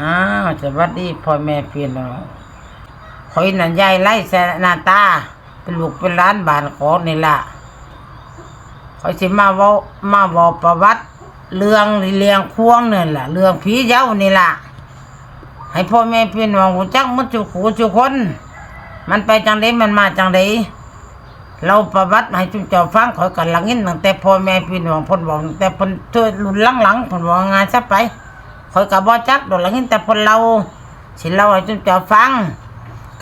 อ้าวสวัสดีพ่อแม่พี่น้องคอยนั่นยายไล่แสนาตา เป็นลูกเป็นล้านบานของนี่ล่ะคอยสิมาเว้ามาเว้าประวัติเรื่องเลียงควงนี่ล่ะ เรื่องผีเย้านี่ล่ะ ให้พ่อแม่พี่น้องรู้จักมัดจุขูจุคน มันไปจังไดมันมาจังไดเราประวัติให้จุเจ้าฟังขอยกันหลังนี้ตั้งแต่พ่อแม่พี่น้องเพ่นบอกตั้งแต่เพ่นเธอรุ่นหลังๆเพ่นบอกงานซะไป ขอยกับบ่จักดอกหลังนี้แต่เพ่นเราสิเราให้จุเจ้าฟัง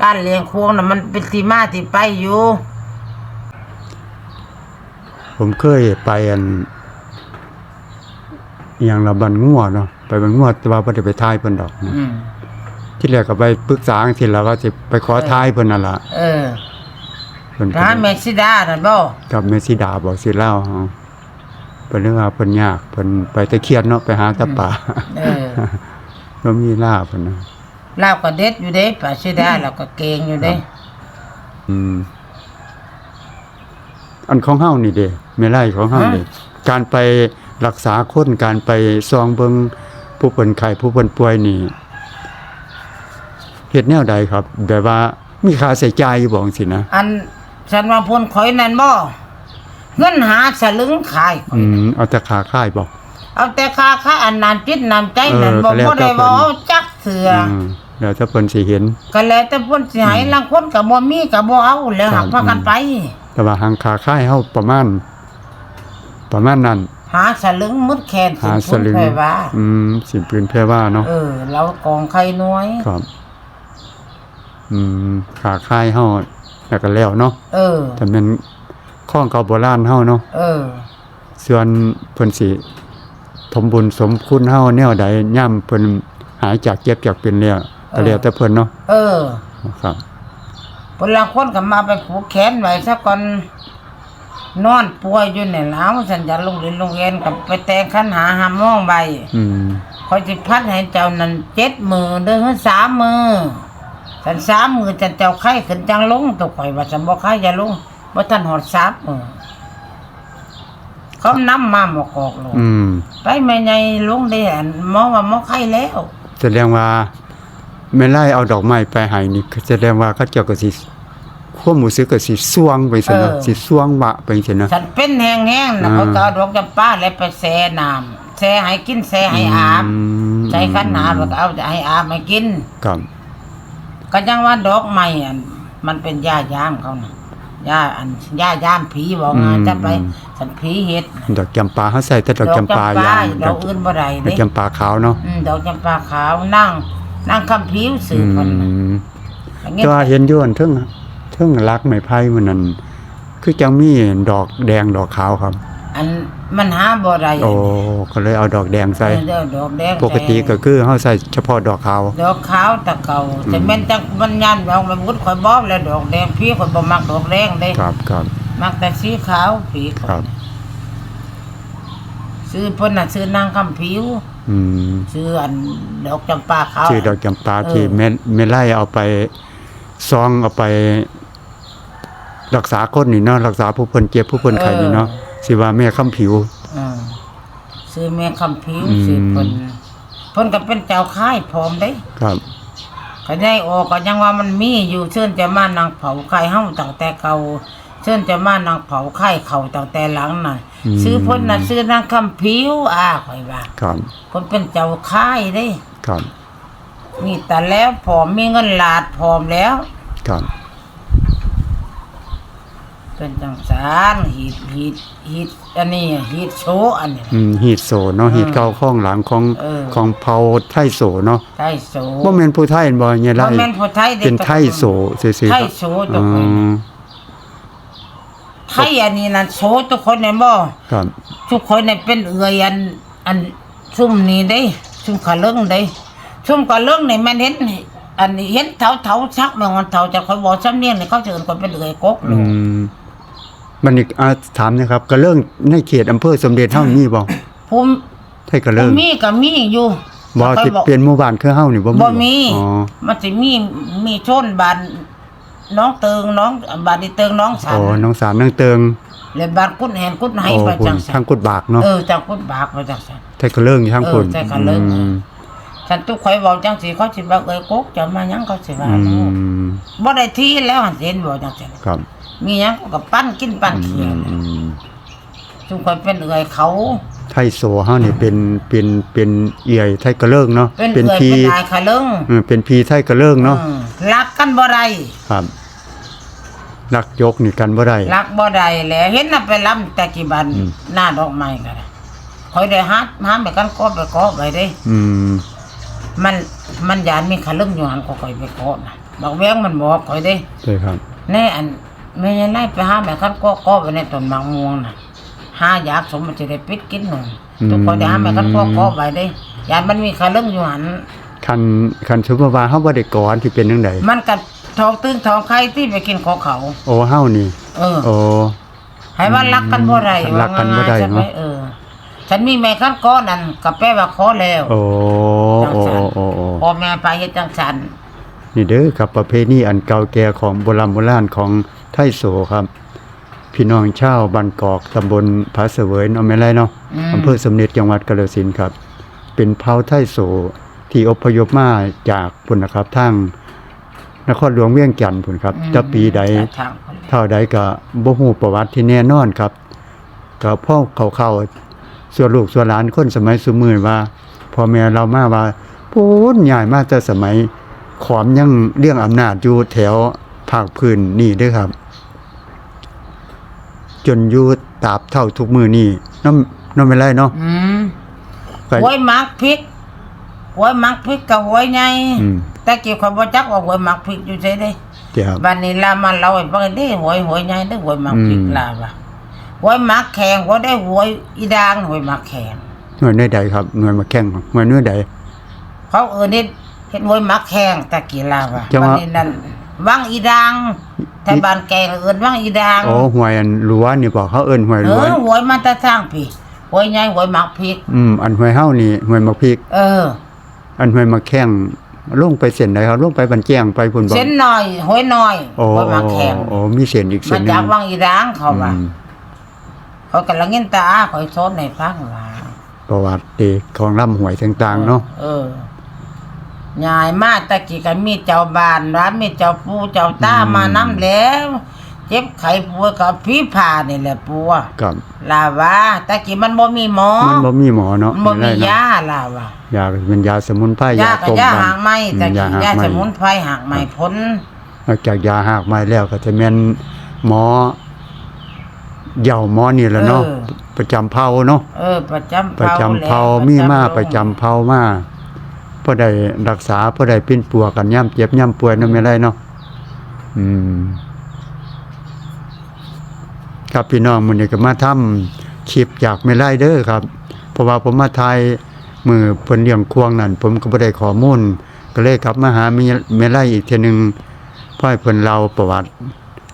การเลี้ยงควงน่ะมันเป็นที่มาที่ไปอยู่ ผมเคยไปอันอหย่างละบันงัวเนาะไปบันงัวแต่ว่าบ่ได้ไปทายเพิ่นดอกนะอืม ที่แรกก็ไปปรึกษาทีแล้วก็สิไปขอทายเพิ่นนั่นล่ะเออเพิ่นก็ร้านเมซิดาน่ะบ่กับเมสิดาบอกสิเล่าเฮา เพิ่นเรื่องว่าเพิ่นยากเพิ่นไปตะเคียนเนาะไปหาตะป่าเออบ่มีลาเพิ่นนะลาวก็เด็ดอยู่เด้ป่าซิดาเราก็เก่งอยู่เด้ อืม อันของเฮานี่เด้ไม่ไล่ของเฮานี่การไปรักษาคนการไปซองเบิงผู้เพิ่นไข้ผู้เพิ่นป่วยนี่เฮ็ดแนวใดครับ แบบว่ามีค่าใช้จ่ายอยู่บ่จังซี่นะอันฉันว่าพลข่อยนั่นบ่ เงินหาสลึงขายข่อยอืมเอาแต่ค่าค่ายบ่เอาแต่ค่าค่าอันนั้นจิตน้ำใจนั่นเออบ่ก็แล้วบ่ได้แต่เพิ่บ่นเอาจักเสือออืมแล้วถ้าเพิ่นสิเห็น ก็แล้วแต่เพิ่นสิให้ลางคนก็บ่มีก็บ่เอาแล้วครัหับกพากันไป แต่ว่าหางค่าค่ายเฮาประมาณ ประมาณนั้น หาสลึงมุดแขนหาสลึงไปว่าอืมสินปืนแพร่ว่าเนาะเออเรากองไข่น้อย ครับ อืมขาค่ายเฮาแล้วก็แล้วเนาะเออ แต่แม่น ข้องเก่าโบราณเฮาเนาะเออ ส่วนเพิ่นสิถมบุญสมคุณเฮาแนวใดย่ํเพิ่นหายจากเจ็บจากเป็นแล้วก็แล้วแต่เพิ่นเนาะเออครับเพิ่นลางคนก็มาไปผูกแขนไว้ซะก่อนนอนป่วยอยู่นี่แล้วฉันจะลงเรียนโรงเรียนกับไปแต่งคันหาหามองใบอืมคอยสิพัดให้เจ้านั้นเจ็ดมือเด้อคือสามมือฉันสามมือจันเจ้าไข้ขึ้นจังลงตัวข่อยว่าฉันบ่ไข้อย่าลง บ่ทันหอดสามมือเขานำมาหมอกอกลงอืมไปแม่ใหญ่ลงได้อันหมอว่าหมอไข้แล้ว แสดงว่าแม่ไล่เอาดอกไม้ไปให้นี่แสดงว่าเขาเจ้าก็สิความรู้สึกก็สิสวงไปซั่นเนาะสิสวงวะไปซั่นเนาะ ฉันเป็นแห้งๆนะอ่า เขาก็เอาดอกจำปาแล้วไปแช่น้ำแช่ให้กินแช่ให้อาบมใช้ขันหาแล้วก็เอาให้อาบให้กิน ครับก็ยังว่าดอกไม้อันมันเป็นยายามเขานะ ยาอันยายามผีบอกงานจะไปสันผีเฮ็ดดอกจำปาเขาใส่แต่ดอกจำปาอย่างดอกอื่นบ่ได้ดอเด้กจำปาขาวเนาะอืมดอกจำปาขาวนั่ง นั่งคำผิวสือืบมันน่ะมอย่างเงี้ยก็เห็นอยู่อันเทึงเทึงรักไม้ไผ่มันนั่นคือจังมีดอกแดงดอกขาวครับ อันมันหาบ่ได้โอ้ก็เลยเอาดอกแดงใส่เออดอกแดงปกติก็คือเฮาใส่เฉพาะดอกขาว ดอกขาวตะเก่าแต่แม่นจังมันยันเอามาบุดข่อยบ่แล้วดอกแดงพี่ข่อยบ่มักดอกแดงเด้ครับครับมักแต่สีขาวผีข่ครัอยบซื้อเพิ่นน่ะซื้อนางคำผิว อืมซื้ออันดอกจำปาขาว ชื่อดอกจำปาเออที่แม่แม่ไล่เอาไปซองเอาไป รักษาคนนี่เนาะรักษาผู้เพิ่นเจ็บผู้เพิ่นไข้นี่เนาะ สิว่าแม่ค้ำผิวอืมซื้อแม่คำผิวอืม ซื้อเพิ่นเพิ่นก็เป็นเจ้าค่ายพร้อมเด้ครับก็ได้ออกก็ยังว่ามันมีอยู่เชิญจะมานางเผาไข่เฮาตั้งแต่เก่าเชิญจะมานางเผาไข่เขาตั้งแต่หลังน่ะมซื้อเพิ่นน่ะซื้อนางคำผิวอ่าข่อยว่าครับเพิ่นเป็นเจ้าค่ายเด้ ครับมีแต่แล้วผอมมีเงินหลาดผอมแล้ว ครับ เป็นจังสารหีดหีดหีดอันนี้หีดโชว์อันนี้ อืมฮีดโซเนาะฮีดเก่าข้องหลังของเออ ของเผาไทยโซเนาะไทยโสบ่แม่นผู้ไทยบ่เนี่ยบ่ไล่แม่นผู้ไทยเด็กเป็นไทยโซซื่อๆไทคยรับโสทุอืกคนมไทยอันนี้น่ะโสทุกคนเนี่ยบ่ครับ ทุกคนเนี่ยเป็นเอือยอันอันซุ่มนี้เด้ซุ่มขาเลิงเด้ซุ่มขาเลิงนี่มันเห็นอันนี้เห็นเถาเถาๆชักแม่งมันเถาจะคอยบอกสำเนียงนี่เขาจะเอิ้นคนเป็นเอือยกกอืม มันอีกอาถามนะครับกระเรื่องในเขตอำเภอสมเด็จเฮามีบ่ภูมิไทยกระเรื่องมีก็มีอยู่บ่ข้อยที่บอกเป็นหมู่บ้านคือเฮานี่บ่มีบ่มีอ๋อมันสิมีมีชนบ้านน้องเติงน้องบ้านนี่เติงน้องสัอ๋นอน้องสารนางเติงและบ้านกุดแหนกุดไหโอ้ไปคุจัณงสัทานงกุดบากเนาะเออจังกุดบากไปจังสันไทยกระเรื่องอยู่ทางคุณเออไทยกระเลิงมฉันตุกข่อยเว้าจังสิเขาสิว่าเอ้ยกกจะมาหยังเขาสิว่าอืลูกมบ่ได้ที่แล้วหันเห็นบ่จังซี่ครับ มีหยังก็ปั้นกินปั้นอืเขียมอืมทุกคนเป็นเอื้อยเขา ไทโซเฮานี่เป็นเป็นเป็นเอียไทกระเลิงเนาะเป็นเอื้อยพีเป็นนายคะเลิงเออเป็นพีไทกระเลิงเนาะอืมรักกันบ่ได้ครับรักยกนี่กันบ่ได้ รักบ่ได้แหละเห็นน่ะไปลำแต่กี่บันอืม หน้าดอกไม้ก็ได้ข่อยได้ฮัดหาไปกันก็ไปขอไปเด้ อืมมันมันยานมีคะเลิงอยู่หันก็ข่อยไปขอน่ะบอกแวงมันบอกข่อยเด้ ใช่ครับ แน่อัน แม่ยังไล่ไปหาแม่คันก็ก็ไปในต้นมะม่วงน่ะหาอยากสมมันจะได้ปิดกินหนึ่งทุกคนได้หาแม่คันก็ก็ไปได้ยานมันมีคาเรื่องอยู่หันคันคันสมมุติว่าเฮาบ่ได้ก่อนที่เป็นจังไดมันกับทองตื้นทองไข่ที่ไปกินของเขา โอ้เฮานี่ เออโอ้ให้ว่ารักกันบ่ได้รักกันบ่ได้ว่าง่ายๆใช่ไหมเนาะเออฉันมีแม่คันก็นั่นกับแป้ว่าขอแล้ว โอ้โอ้โอ้โอ้โอ้พ่อแม่ไปเฮ็ดจังสัน นี่เด้อครับประเพณีอันเก่าแก่ของโบราณโบราณของไทโซครับ พี่น้องชาวบ้านกอกตำบลผาเสวยเนาะแม่นไรเนาะมอำเภอสมเด็จจังหวัดกาฬสินธุ์ครับ เป็นเผ่าไทโซที่อพยพมาจากพุ่นนะครับทางนครหลวงเวียงจันทน์พุ่นครับอืมจะปีใดจากทางคนเท่าใดก็บ่ฮู้ประวัติที่แน่นอนครับก็พ่อเขาเข้าๆส่วนลูกส่วนหลานคนสมัยสมือว่าพ่อแม่เรามาว่าพูนใหญ่มาแต่สมัย ขอมยังเรื่องอำนาจอยู่แถวภาคพื้นนี่เด้อครับ จนอยู่ตราบเท่าทุกมือนี่น้ำน้ำไม่ไรเนาะอืมก็หวยหมักพริกหวยหมักพริกกับหวยไงอืมแต่เกี่ยวกับบ่จักว่าหวยหมักพริกอยู่ไสเด้เดี๋ยวครับบัดนี้ลามาเล่าให้ฟังเด้หวยหวยไงเด้หวยหมักพริกอืมลาว่าหวยหมักแข็งบ่ได้หวยอีดางหวยหมักแข็งหน่วยเนื้อใดครับหน่วยมาแข่งหน่วยเนื้อใดเขาเอิ้นเฮ็ด เฮ็ดหวยหมักแข็งตะกี้ลาว่าจังหบัวะดนี้นั่นวังอีดางแต่บ้านแกก็เอิ้นวังอีดางโอ้หวยอันรั้วนี่บอกเขาเอิ้นหวยเอรั้วอหวยมันตะทางพี่หวยใหญ่หวยหมักพริก อืมอันหวยเฮานี่หวยมักพริก เออ อันหวยมาแข่งลงไปเส้นไหนครับลงไปบันแจ้งไปพุ่นบ่เส้นน้อยหวยน้อยโอ้หวยหมักแข็งโอ้มีเส้นอีกเส้มานหนึจากงวังอีดางเขาว่าอืมเขากำลังเงินตาคอยโซนในฟังว่าประวัติเด็กของร่ำหวยต่างๆเนาะเออ ยายมาตะกี้ก็มีเจ้าบ้านร้านมีเจ้าปู่เจ้าตาอืมมานำแล้ว เจ็บไข้ป่วยกับผีผ่านี่แหละปัวกับลาว่าตะกี้มันบ่มีหมอมันบ่มีหมอเนาะมันบ่มีได้เนาะยาลาว่ายาก็เป็นยาสมุนไพรยาก็ต้มยาบ้นหางไม้อืมตะกี้หยาไสมุนไพรหางไม้พ้นนอกจากยาหากไม้แล้วก็จะแม่นหมอเหย่าหมอนี่แหละเนาะเออประจำเผ่าเนาะเออประจำประจำเผ่าแล้วมีมาโงประจำเผ่ามา พอได้รักษาพอได้เป็นปัวกันย่ํเจ็บย่ํป่วยนำไม่ได้เนาะอืม ครับพี่น้องมื้อนี้ก็มาทำคลิปจากแม่ไล่เด้อครับ เพราะว่าผมมาถ่ายมือเพิ่นเลี้ยงควงนั่น ผมก็บ่ได้ข้อมูลก็เลยกลับมาหาแม่แม่ไล่อีกเทื่อหนึงเพื่อให้เพิ่นเล่าประวัติ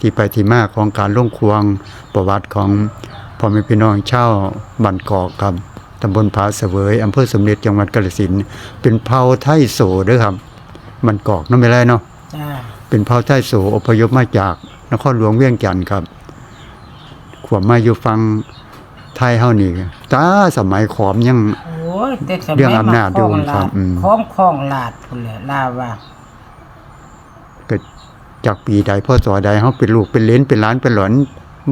ที่ไปที่มาของการลงควงประวัติของพ่อแม่พี่น้องชาวบ้านกอกครับ ตำบลผาเสวยอำเภอสมเด็จจังหวัดกาฬสินธุ์เป็นเผ่าไทโสเด้อครับบ้านกอกเนาะแม่ไล่เนาะจ้าเป็นเผ่าไทโสอพยพมาจากนครหลวงเวียงจันทน์ครับขวบมาอยู่ฟังไทยเฮานี่ตาสมัยขอมยังโอ้ยแต่สมัยเรื่องอำนาจมคล้องดูครับลาดอืมคล้องคล้องลาดพุ่นแหละลาว่าก็จากปีใดพ่อสอใดเฮาเป็นลูกเป็นเหลนเป็นหลานเป็นหลาน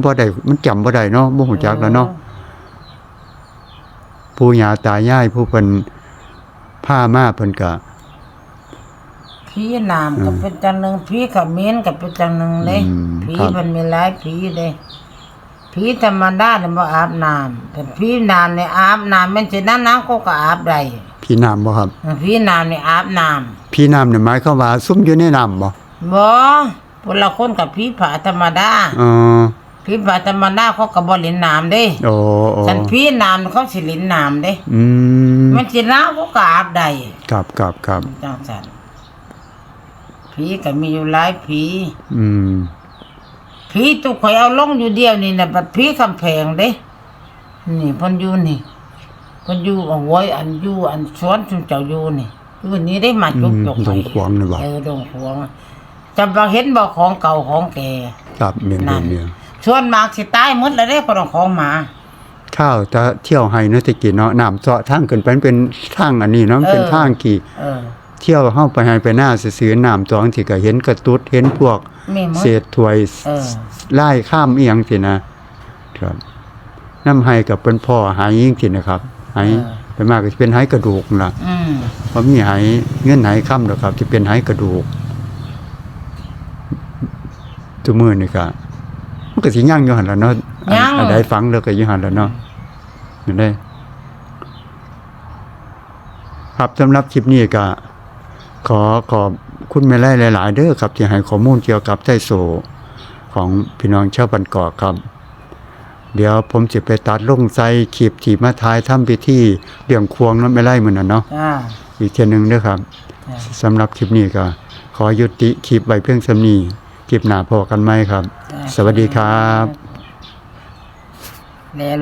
บ่ได้มันจำบ่ได้เนาะบ่ฮู้จักแล้วเนาะ ปู่ย่าตายายผู้เพิ่นพามาเพิ่นก็ผีนามก็เป็นจังหนึ่งผีขมิ้นก็เป็นจังหนึ่งเลยผีมันมีหลายผีเลยผีธรรมดาเนี่ยบ่อาบน้ำแต่ผีนามเนี่ยอาบน้ำม่นสิน้ำน้ำก็ก็อาบได้พี่น้ำบ่ครับผีนามเนี่ยอาบน้พี่น้ำนี่ยหมายความว่าซุ่มอยู่ในน้ำบ่บ่คนละคนกับผีผาธรรมดาอ๋อ ผีผาธรรมดาเขาก็บ่เล่นน้ำเด้โอ้โอ้ฉันผีนามเขาสิเล่นน้ำเด้ อืมแม่นสิน้ำก็ก็อาบได้ครับครับครับจังซั่นผีก็มีอยู่หลายผีอืมผีตุกข่อยเอาลงอยู่เดียวนี่นะบัดผีคำแพงเด้ นี่เพ่นอยู่นี่เพ่นอยู่เอาไว้อันอยู่อันสวนจุนเจ้าอยู่นี่อยู่นี่ได้มาจุกจกอืมดงขวางนี่บ่เออดงขวางจะบ่เห็นบ่ของเก่าของแก่ครับเมียนนั่นเมียน ส่วนมากสิตายหมดแล้วเด้พอของของหมา ข้าวจะเที่ยวให้เนาะแตะกี้เนาะน้ำเจาะทางขึ้นไปมันเป็นทางอันนี้เนาะมันเป็นเออ ทางกี่ เออเที่ยวเฮาไปให้ไปหน้าซื่อๆน้ำจองที่ก็เห็นกระตุดเห็นพวก มีหมด เศษถ้วยเออ ไล่ข้ามอีหยังสินะครับน้ำไห้กับเป็นพ่อหายยิ่งสินะครับหายเออไปมากก็สิเป็นหายกระดูกล่ะอืมเพราะมีหายเงื่อนหายค่ำดอกครับที่เป็นหายกระดูกตัวมือนี่ก็ มันก็สิย่างอยู่หั่นล่ะเนาะอันยังอันใดฝังแล้วก็อยู่หั่นล่ะเนาะนี่ได้ครับสำหรับคลิปนี้ก็ขอขอบคุณแม่ไล่หลาย ๆ เด้อครับที่ให้ข้อมูลเกี่ยวกับไต้โซของพี่น้องชาวบันกอกครับ เดี๋ยวผมจะไปตัดลงใส่คลิปที่มาทายทำพิธีเรื่องควงนั้นไม่ไล่มื้อนั้นเนาะจ้าอีกเทียหนึงเด้อครับจ้าสำหรับคลิปนี้ก็ ขอยุติคลิปไว้เพียงสำนี้ คลิปหน้าพอกันไหมครับจ้าสวัสดีครับ แล้ว